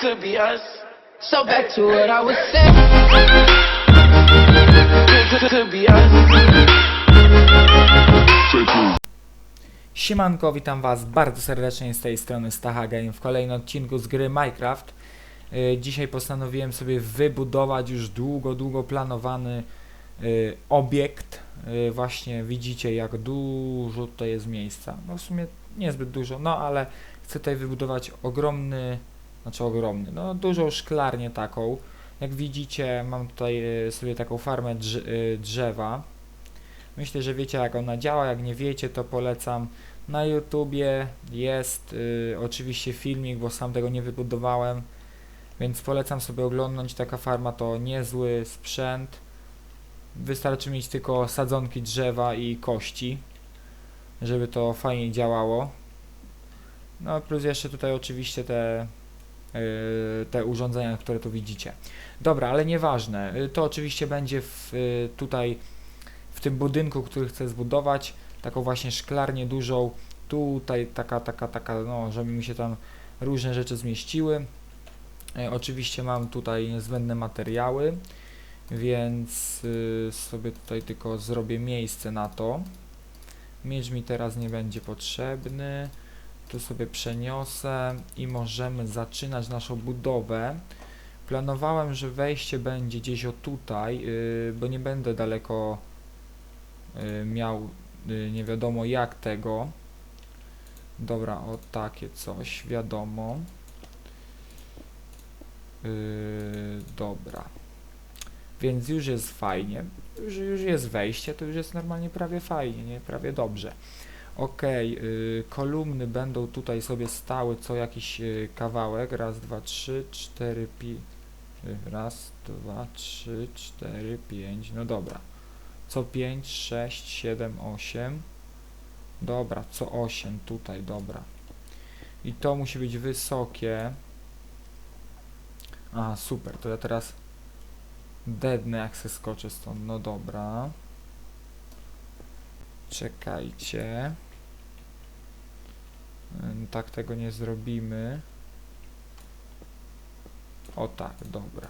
could be us. So back to what I was saying. Could, could, be us. Siemanko, witam was bardzo serdecznie z tej strony Stacha Game w kolejnym odcinku z gry Minecraft. Y, Dzisiaj postanowiłem sobie wybudować już długo, długo planowany y, obiekt. Y, Właśnie widzicie jak dużo tutaj jest miejsca. No w sumie niezbyt dużo, no ale chcę tutaj wybudować ogromny, znaczy ogromny, no dużą szklarnię taką. Jak widzicie mam tutaj y, sobie taką farmę y, drzewa. Myślę, że wiecie jak ona działa, jak nie wiecie to polecam na YouTubie jest y, oczywiście filmik, bo sam tego nie wybudowałem, więc polecam sobie oglądać. Taka farma to niezły sprzęt. Wystarczy mieć tylko sadzonki drzewa i kości, żeby to fajnie działało. No plus jeszcze tutaj oczywiście te, te urządzenia, które tu widzicie. Dobra, ale nieważne. Y, To oczywiście będzie w, y, tutaj w tym budynku, który chcę zbudować taką właśnie szklarnię dużą, tutaj taka, taka, taka, no, żeby mi się tam różne rzeczy zmieściły. E, oczywiście mam tutaj niezbędne materiały, więc sobie tutaj tylko zrobię miejsce na to. Miecz mi teraz nie będzie potrzebny. Tu sobie przeniosę i możemy zaczynać naszą budowę. Planowałem, że wejście będzie gdzieś o tutaj, y, bo nie będę daleko y, miał y, nie wiadomo jak tego. Dobra, o takie coś, wiadomo. Yy, dobra. Więc już jest fajnie. Już, już jest wejście, to już jest normalnie prawie fajnie, nie? Prawie dobrze. Yy, kolumny będą tutaj sobie stały co jakiś yy, kawałek. Raz, dwa, trzy, cztery, pi... y, Raz, dwa, trzy, cztery, pięć. No dobra co 5, 6, 7, 8. Dobra, co 8 tutaj, dobra. I to musi być wysokie. A, super, to ja teraz dednę jak se skoczę stąd, no dobra. Czekajcie. Tak tego nie zrobimy. O tak, dobra.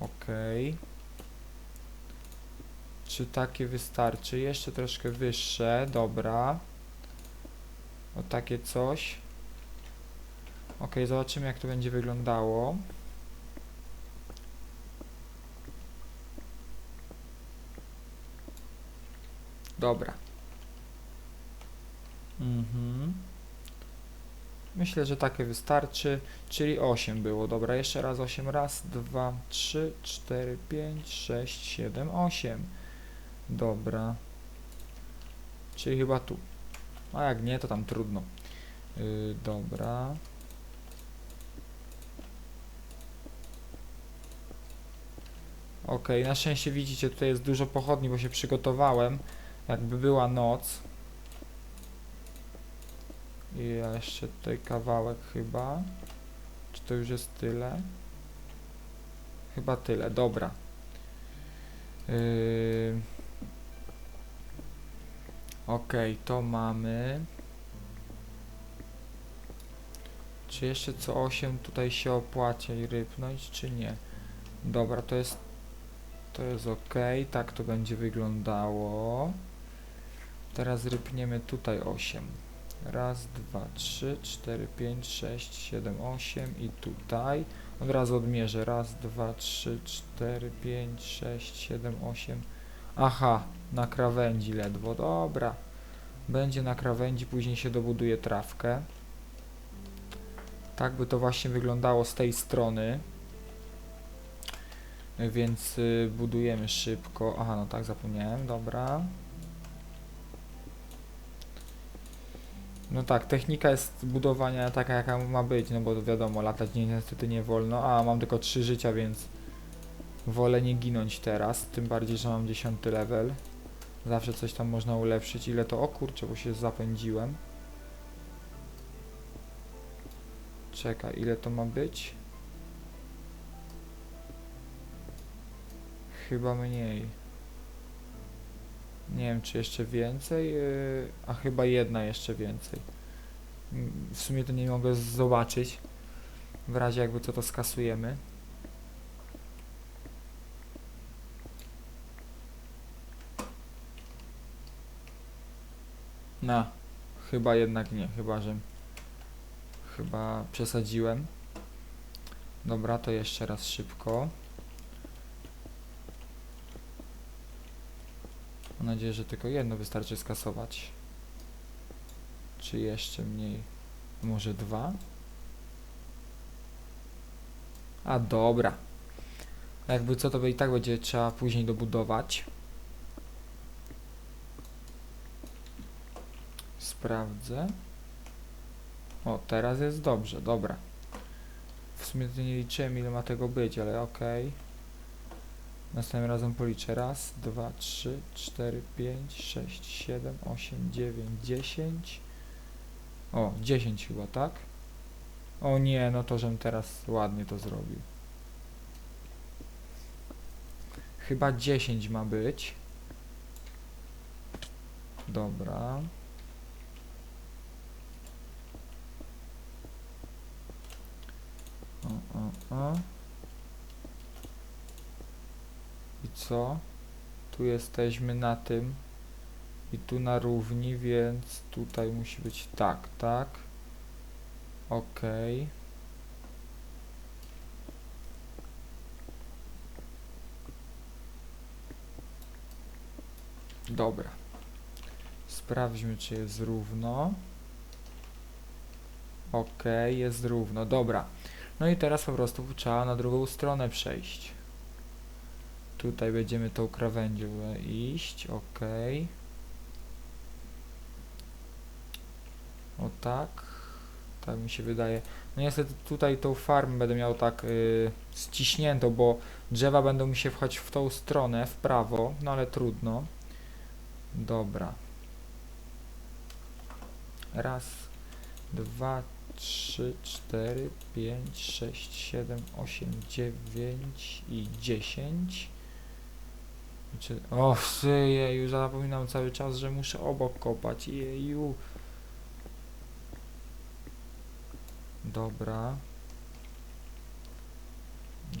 Okej. Czy takie wystarczy? Jeszcze troszkę wyższe, dobra. O takie coś. Okej, zobaczymy jak to będzie wyglądało. Dobra. Mhm. Myślę, że takie wystarczy. Czyli 8 było. Dobra, jeszcze raz 8. Raz, 2, 3, 4, 5, 6, 7, 8. Dobra. Czyli chyba tu. A jak nie, to tam trudno. Yy, dobra. Ok, na szczęście widzicie, tutaj jest dużo pochodni, bo się przygotowałem. Jakby była noc. I jeszcze tutaj kawałek chyba. Czy to już jest tyle? Chyba tyle, dobra. Yy... Okej, to mamy. Czy jeszcze co 8 tutaj się opłaci rypnąć, czy nie? Dobra, to jest to jest ok, tak to będzie wyglądało. Teraz rypniemy tutaj 8. Raz, dwa, trzy, cztery, pięć, sześć, siedem, osiem i tutaj. Od razu odmierzę. Raz, dwa, trzy, cztery, pięć, sześć, siedem, osiem. Aha, na krawędzi ledwo. Dobra. Będzie na krawędzi, później się dobuduje trawkę. Tak by to właśnie wyglądało z tej strony. Więc y, budujemy szybko. Aha, no tak, zapomniałem. Dobra. No tak, technika jest budowania taka jaka ma być, no bo wiadomo, latać nie, niestety nie wolno, a mam tylko 3 życia, więc wolę nie ginąć teraz, tym bardziej, że mam 10 level. Zawsze coś tam można ulepszyć, ile to, o kurczę, bo się zapędziłem. Czekaj, ile to ma być? Chyba mniej. Nie wiem, czy jeszcze więcej, yy, a chyba jedna jeszcze więcej. Mm, W sumie to nie mogę zobaczyć. W razie jakby co to skasujemy. No, chyba jednak nie, chyba że chyba przesadziłem. Dobra, to jeszcze raz szybko. Mam nadzieję, że tylko jedno wystarczy skasować. Czy jeszcze mniej? Może dwa? A dobra. Jakby co to i tak będzie trzeba później dobudować. Sprawdzę. O, teraz jest dobrze, dobra. W sumie nie liczyłem ile ma tego być, ale okej. Następnym razem policzę. Raz, dwa, trzy, cztery, pięć, sześć, siedem, osiem, dziewięć, dziesięć. O, dziesięć chyba, tak? O nie, no to żem teraz ładnie to zrobił. Chyba 10 ma być. Dobra. O, o, o. I co? Tu jesteśmy na tym. I tu na równi, więc tutaj musi być tak, tak. Okej. Dobra. Sprawdźmy, czy jest równo. Okej, jest równo. Dobra. No i teraz po prostu trzeba na drugą stronę przejść. Tutaj będziemy tą krawędzią e, iść. Okej. O tak. Tak mi się wydaje. No niestety tutaj tą farmę będę miał tak y, ściśniętą, bo drzewa będą mi się wchodzić w tą stronę, w prawo, no ale trudno. Dobra. Raz, dwa, trzy, cztery, pięć, sześć, siedem, osiem, dziewięć i dziesięć. Czy... O, jeju, zapominam cały czas, że muszę obok kopać. Jeju. Dobra.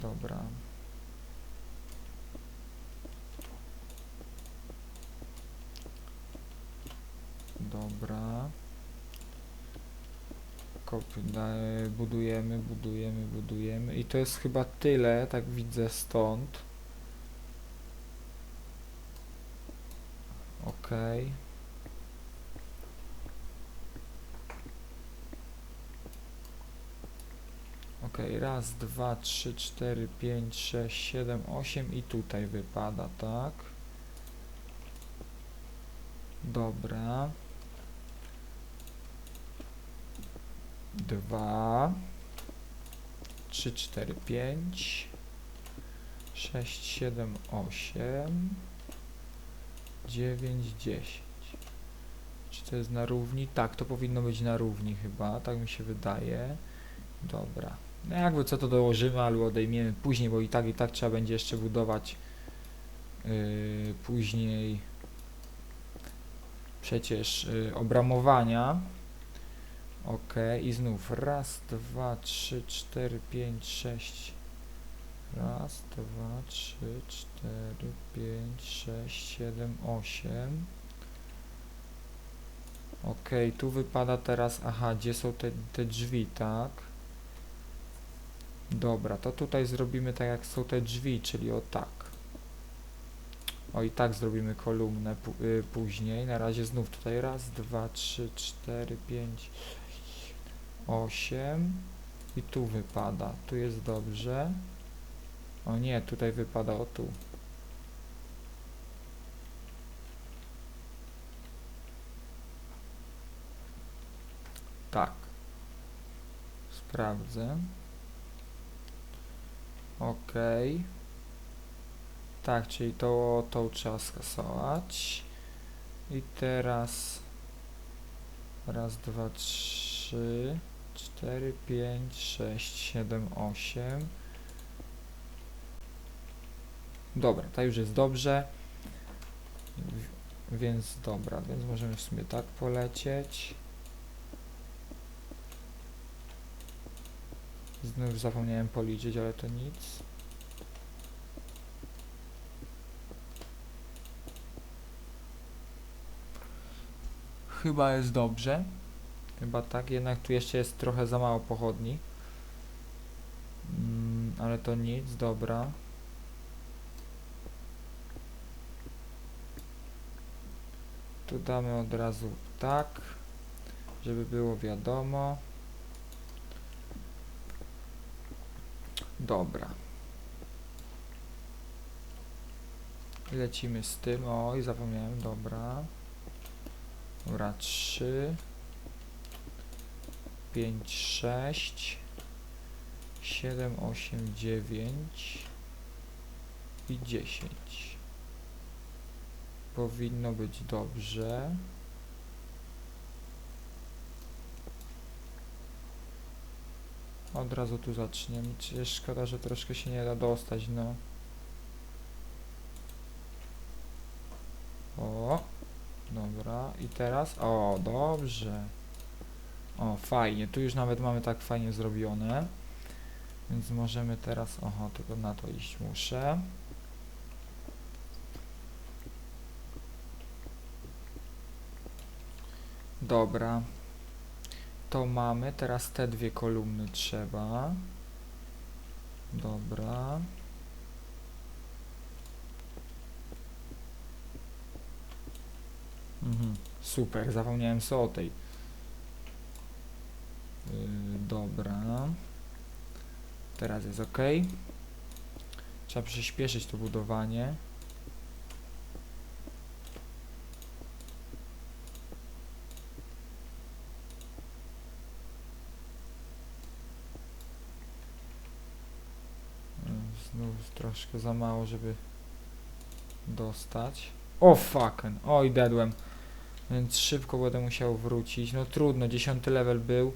Dobra. Dobra. Kop, budujemy, budujemy, budujemy. I to jest chyba tyle, tak widzę stąd. Okej. Okej, raz, dwa, trzy, cztery, pięć, sześć, siedem, osiem i tutaj wypada, tak? Dobra. Dwa. Trzy, cztery, pięć. Sześć, siedem, osiem. Dziewięć, dziesięć. Czy to jest na równi? Tak, to powinno być na równi chyba, tak mi się wydaje. Dobra. No jakby co to dołożymy albo odejmiemy później, bo i tak i tak trzeba będzie jeszcze budować yy, później przecież yy, obramowania. Ok, i znów raz, dwa, trzy, cztery, pięć, sześć. Raz, dwa, trzy, cztery, pięć, sześć, siedem, osiem. Ok, tu wypada teraz, aha, gdzie są te, te drzwi, tak? Dobra, to tutaj zrobimy tak jak są te drzwi, czyli o tak. O i tak zrobimy kolumnę y, później. Na razie znów tutaj raz, dwa, trzy, cztery, pięć, osiem. I tu wypada. Tu jest dobrze. O nie, tutaj wypada o tu. Tak. Sprawdzę. Ok. Tak, czyli to, to trzeba skasować. I teraz raz, dwa, trzy, cztery, pięć, sześć, siedem, osiem. Dobra, to już jest dobrze. Więc dobra, więc możemy w sumie tak polecieć. Znów zapomniałem policzyć, ale to nic. Chyba jest dobrze. Chyba tak, jednak tu jeszcze jest trochę za mało pochodni. Mm, ale to nic, dobra. Tu damy od razu tak, żeby było wiadomo. Dobra. Lecimy z tym. Oj, zapomniałem, dobra. Dobra, 3, 5, 6, 7, 8, 9 i 10. Powinno być dobrze. Od razu tu zaczniemy. Szkoda, że troszkę się nie da dostać, no. O, dobra. I teraz? O, dobrze. O, fajnie. Tu już nawet mamy tak fajnie zrobione. Więc możemy teraz... Oho, tylko na to iść muszę. Dobra. To mamy. Teraz te dwie kolumny trzeba. Dobra. Mhm. Super, zapomniałem sobie o tej. Yy, dobra. Teraz jest ok. Trzeba przyspieszyć to budowanie. Znów troszkę za mało, żeby dostać. O fucking, oj dedłem. Więc szybko będę musiał wrócić. No trudno, dziesiąty level był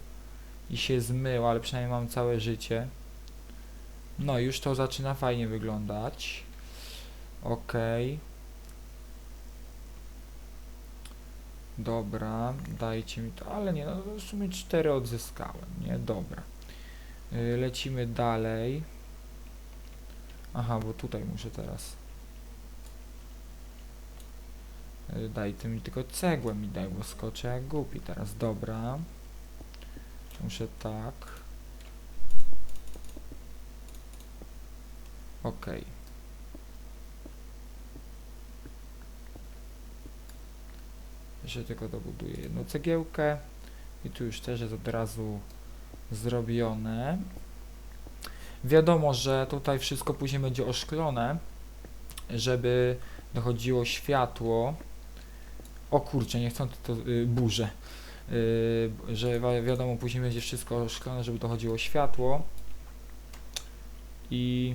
i się zmył, ale przynajmniej mam całe życie. No już to zaczyna fajnie wyglądać. Okej. Dobra, dajcie mi to, ale nie, no w sumie cztery odzyskałem, nie? Dobra. Y, lecimy dalej. Aha, bo tutaj muszę teraz. Y, Daj ty mi tylko cegłę mi daj, bo skoczę jak głupi teraz. Dobra. Muszę tak. Okej. Jeszcze tylko dobuduję jedną cegiełkę. I tu już też jest od razu zrobione. Wiadomo, że tutaj wszystko później będzie oszklone, żeby dochodziło światło. O kurczę, nie chcą to y, burze. Y, że wi- wiadomo, później będzie wszystko oszklone, żeby dochodziło światło. I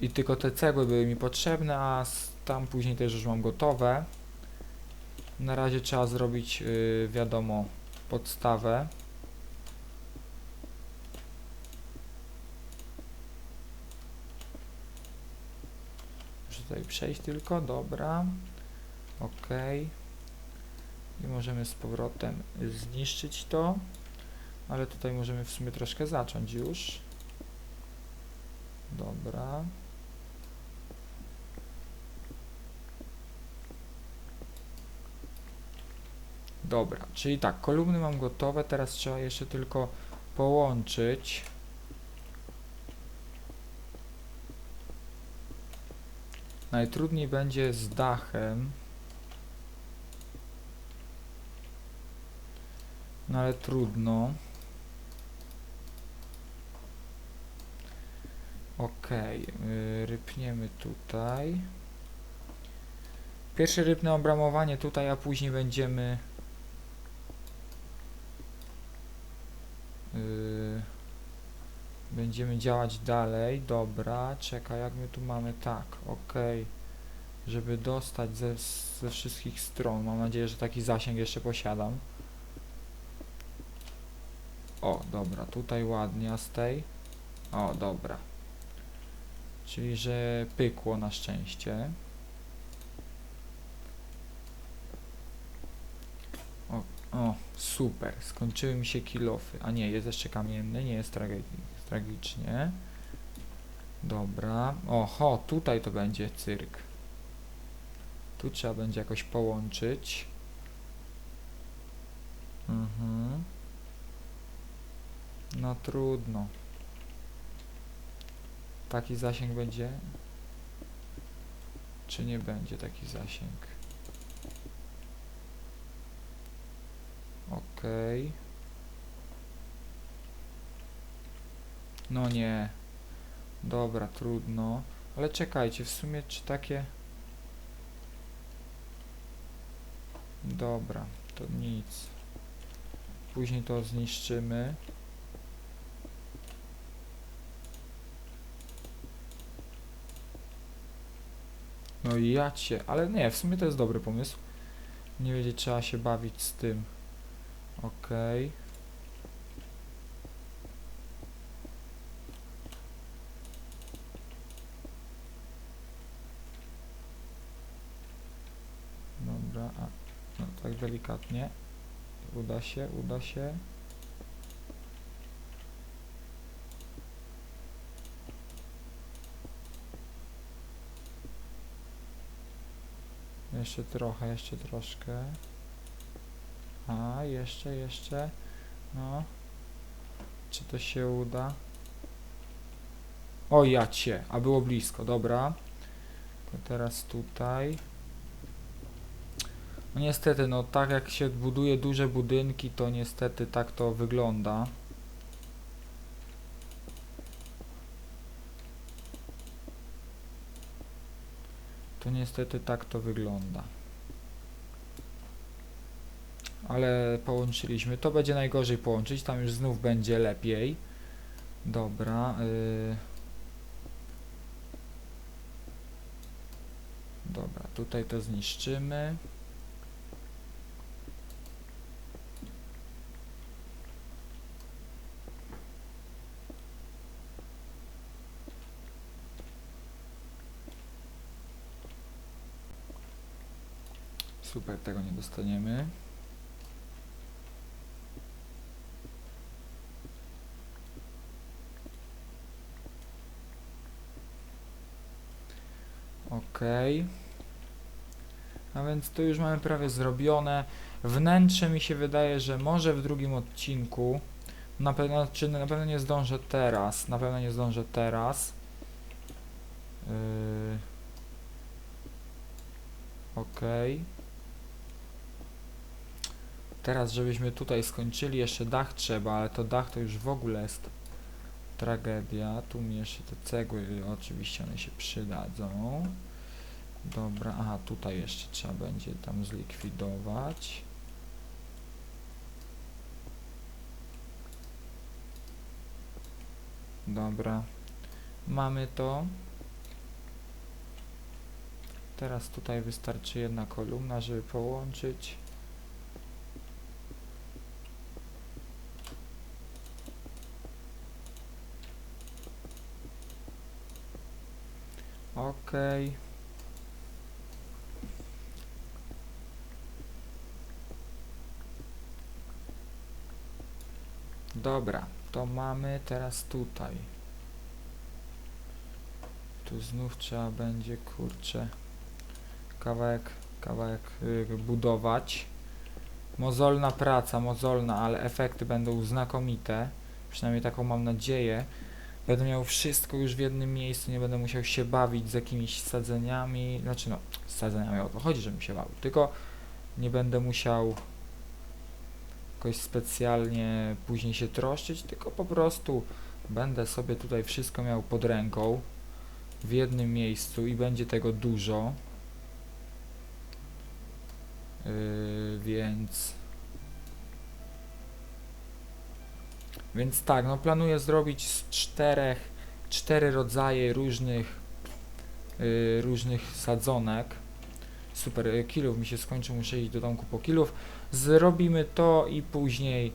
i tylko te cegły były mi potrzebne, a tam później też już mam gotowe. Na razie trzeba zrobić, y, wiadomo, podstawę. Tutaj przejść tylko, dobra. Ok. I możemy z powrotem zniszczyć to. Ale tutaj możemy w sumie troszkę zacząć już. Dobra. Dobra, czyli tak, kolumny mam gotowe, teraz trzeba jeszcze tylko połączyć. Najtrudniej będzie z dachem. No ale trudno. Yy, rypniemy tutaj. Pierwsze rybne obramowanie tutaj, a później będziemy yy, będziemy działać dalej. Dobra, czekaj, jak my tu mamy tak, okej. Żeby dostać ze, ze wszystkich stron. Mam nadzieję, że taki zasięg jeszcze posiadam. O, dobra, tutaj ładnie, a z tej? O, dobra. Czyli, że pykło na szczęście. O, super. Skończyły mi się kilofy. A nie, jest jeszcze kamienny, nie jest tragi tragicznie. Dobra. Oho, tutaj to będzie cyrk. Tu trzeba będzie jakoś połączyć. Mhm. No trudno. Taki zasięg będzie? Czy nie będzie taki zasięg? Okej. No nie. Dobra, trudno. Ale czekajcie, w sumie czy takie... Dobra, to nic. Później to zniszczymy. No i ja cię, ale nie, w sumie to jest dobry pomysł. Nie wiedzieć, trzeba się bawić z tym. Okej. Dobra, a, no tak delikatnie. Uda się, uda się. Jeszcze trochę, jeszcze troszkę. A, jeszcze, jeszcze. No. Czy to się uda? O, ja cię, a było blisko, dobra. To teraz tutaj. No niestety, no tak jak się buduje duże budynki, to niestety tak to wygląda. To niestety tak to wygląda. Ale połączyliśmy. To będzie najgorzej połączyć, tam już znów będzie lepiej. Dobra. y. Dobra, tutaj to zniszczymy. Super, tego nie dostaniemy. Okej. A więc to już mamy prawie zrobione. Wnętrze mi się wydaje, że może w drugim odcinku. Na pewno, czy na pewno nie zdążę teraz. Na pewno nie zdążę teraz. Yy. Okej. Teraz, żebyśmy tutaj skończyli, jeszcze dach trzeba, ale to dach to już w ogóle jest tragedia. Tu mi jeszcze te cegły, oczywiście one się przydadzą. Dobra, aha, tutaj jeszcze trzeba będzie tam zlikwidować. Dobra, mamy to. Teraz tutaj wystarczy jedna kolumna, żeby połączyć. Okej. Dobra, to mamy teraz tutaj. Tu znów trzeba będzie, kurczę, kawałek, kawałek y, budować. Mozolna praca, mozolna, ale efekty będą znakomite. Przynajmniej taką mam nadzieję. Będę miał wszystko już w jednym miejscu, nie będę musiał się bawić z jakimiś sadzeniami. Znaczy no, z sadzeniami o to chodzi, żebym się bawił. Tylko nie będę musiał jakoś specjalnie później się troszczyć, tylko po prostu będę sobie tutaj wszystko miał pod ręką w jednym miejscu i będzie tego dużo. Yy, więc Więc tak, no planuję zrobić z czterech, cztery rodzaje różnych, yy, różnych sadzonek. Super, y, kilów mi się skończy, muszę iść do domku po kilów. Zrobimy to i później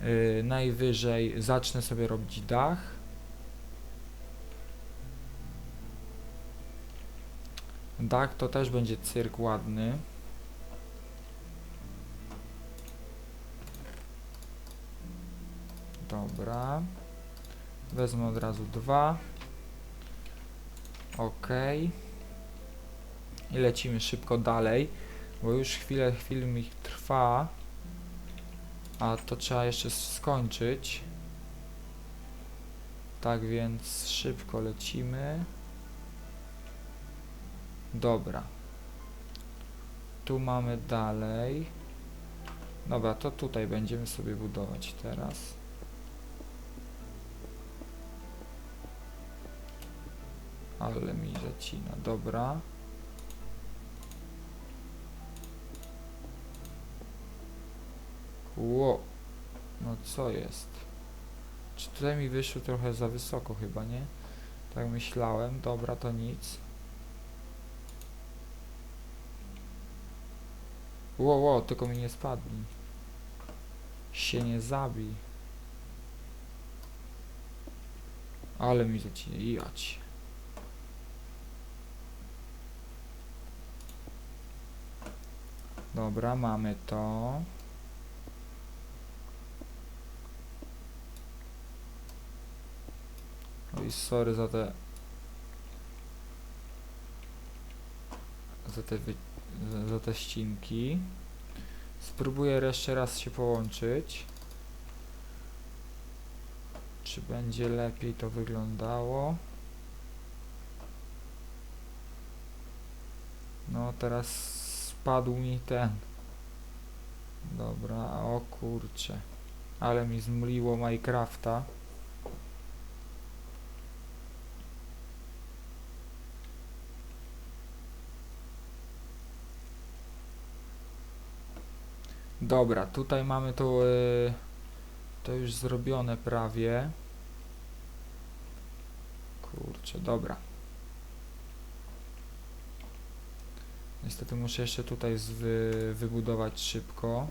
yy, najwyżej zacznę sobie robić dach. Dach to też będzie cyrk ładny. Dobra. Wezmę od razu dwa. Ok. I lecimy szybko dalej, bo już chwilę film ich trwa. A to trzeba jeszcze skończyć. Tak więc szybko lecimy. Dobra. Tu mamy dalej. Dobra, to tutaj będziemy sobie budować teraz. Ale mi zacina. Dobra. Ło. No co jest? Czy tutaj mi wyszło trochę za wysoko chyba, nie? Tak myślałem. Dobra, to nic. Ło, ło, tylko mi nie spadli. Się nie zabij. Ale mi zacina. Jać. Dobra, mamy to. Oj, sorry za te... Za te, wy... za te ścinki. Spróbuję jeszcze raz się połączyć. Czy będzie lepiej to wyglądało? No teraz spadł mi ten. Dobra, o kurcze. Ale mi zmliło Minecrafta. Dobra, tutaj mamy to, y, to już zrobione prawie. Kurczę, dobra. Niestety muszę jeszcze tutaj zwy, wybudować szybko.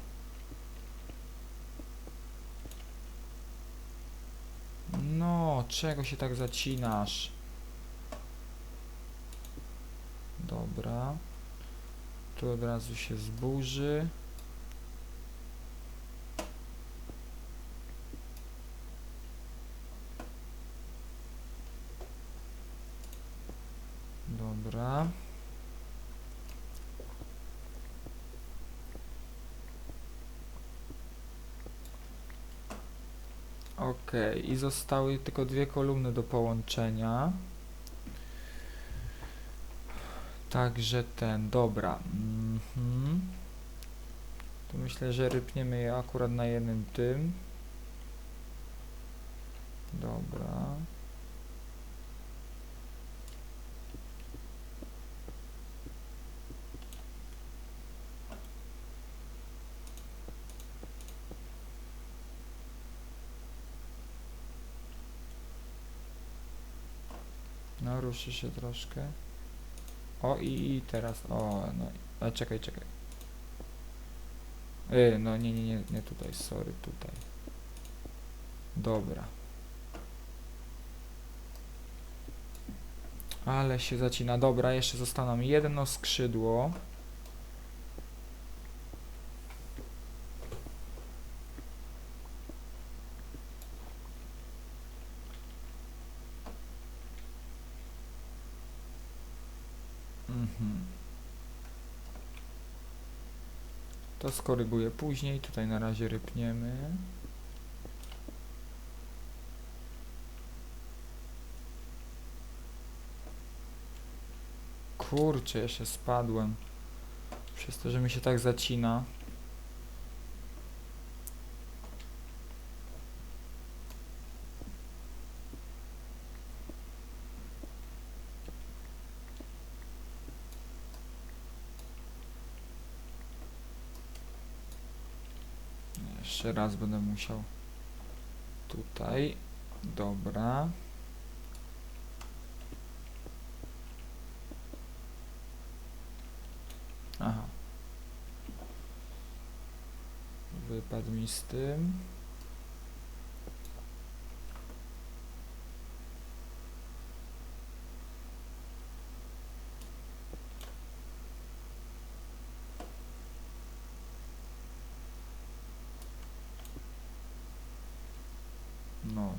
No, czego się tak zacinasz? Dobra. Tu od razu się zburzy. Dobra. Ok, i zostały tylko dwie kolumny do połączenia. Także ten, dobra. Mhm. To myślę, że rypniemy je akurat na jednym tym. Dobra. No, ruszy się troszkę. O, i, teraz, o, no, ale czekaj, czekaj. Yy, no, nie, nie, nie, nie tutaj, sorry, tutaj. Dobra. Ale się zacina. Dobra, jeszcze zostało nam jedno skrzydło. To skoryguję później. Tutaj na razie rypniemy. Kurczę, jeszcze spadłem. Przez to, że mi się tak zacina. Jeszcze raz będę musiał tutaj. Dobra. Aha. Wypadł mi z tym.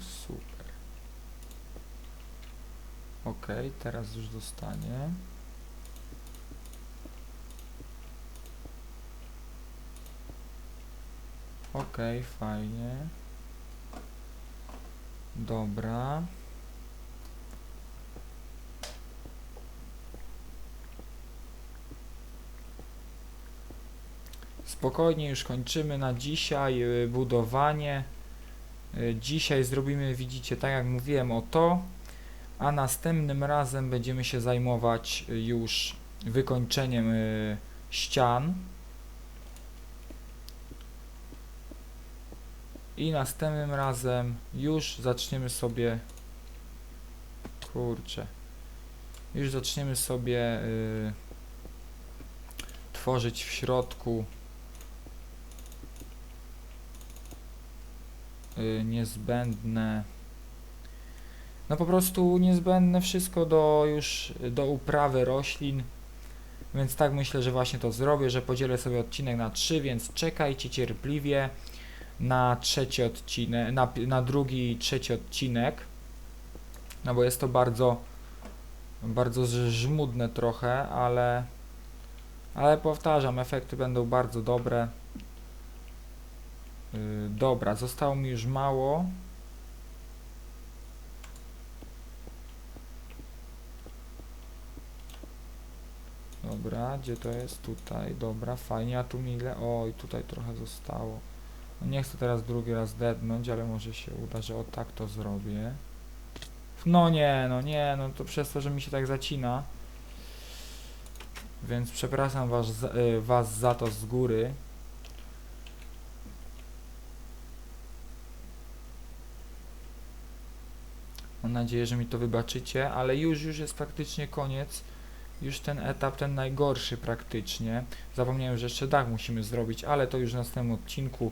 Super. Ok, teraz już dostanie. Ok, fajnie. Dobra. Spokojnie, już kończymy na dzisiaj y, budowanie. Dzisiaj zrobimy, widzicie, tak jak mówiłem, o to, a następnym razem będziemy się zajmować y, już wykończeniem y, ścian. I następnym razem już zaczniemy sobie. Kurczę. Już zaczniemy sobie y, tworzyć w środku niezbędne. No po prostu niezbędne wszystko do już do uprawy roślin. Więc tak myślę, że właśnie to zrobię, że podzielę sobie odcinek na trzy, więc czekajcie cierpliwie na trzeci odcinek, na, na drugi i trzeci odcinek. No bo jest to bardzo bardzo żmudne trochę, ale ale powtarzam, efekty będą bardzo dobre. Yy, dobra, zostało mi już mało. Dobra, gdzie to jest? Tutaj, dobra, fajnie, a tu mi ile? Oj, tutaj trochę zostało. No nie chcę teraz drugi raz dednąć, ale może się uda, że o tak to zrobię. No nie, no nie, no to przez to, że mi się tak zacina. Więc przepraszam was, y, was za to z góry. Mam nadzieję, że mi to wybaczycie, ale już, już jest praktycznie koniec. Już ten etap, ten najgorszy praktycznie. Zapomniałem, że jeszcze dach musimy zrobić, ale to już w następnym odcinku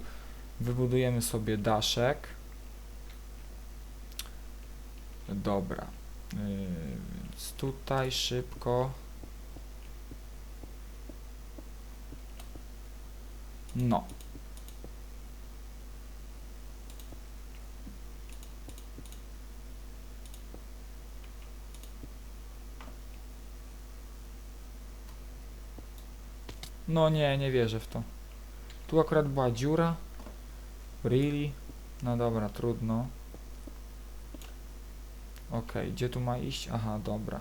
wybudujemy sobie daszek. Dobra. Yy, więc tutaj szybko. No. No nie, nie wierzę w to. Tu akurat była dziura. Really? No dobra, trudno. Okej, gdzie tu ma iść? Aha, dobra.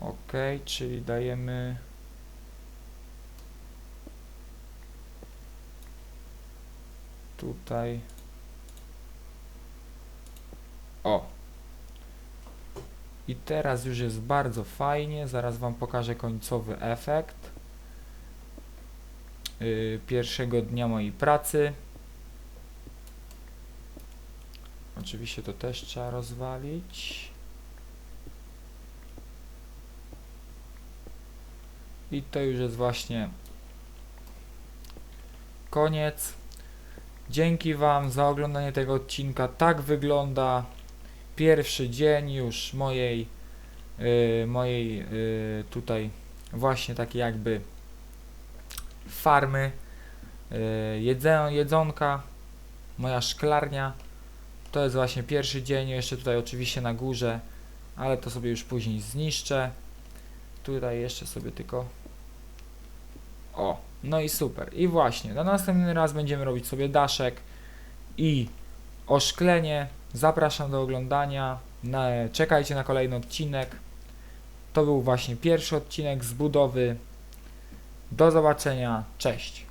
Okej, czyli dajemy... Tutaj... O! I teraz już jest bardzo fajnie, zaraz Wam pokażę końcowy efekt yy, pierwszego dnia mojej pracy. Oczywiście to też trzeba rozwalić. I to już jest właśnie koniec. Dzięki Wam za oglądanie tego odcinka. Tak wygląda pierwszy dzień już mojej yy, mojej yy, tutaj właśnie takiej jakby farmy yy, jedzonka moja szklarnia. To jest właśnie pierwszy dzień jeszcze tutaj oczywiście na górze ale to sobie już później zniszczę. Tutaj jeszcze sobie tylko o no i super. I właśnie na następny raz będziemy robić sobie daszek i oszklenie Zapraszam do oglądania. Czekajcie na kolejny odcinek. To był właśnie pierwszy odcinek z budowy. Do zobaczenia. Cześć.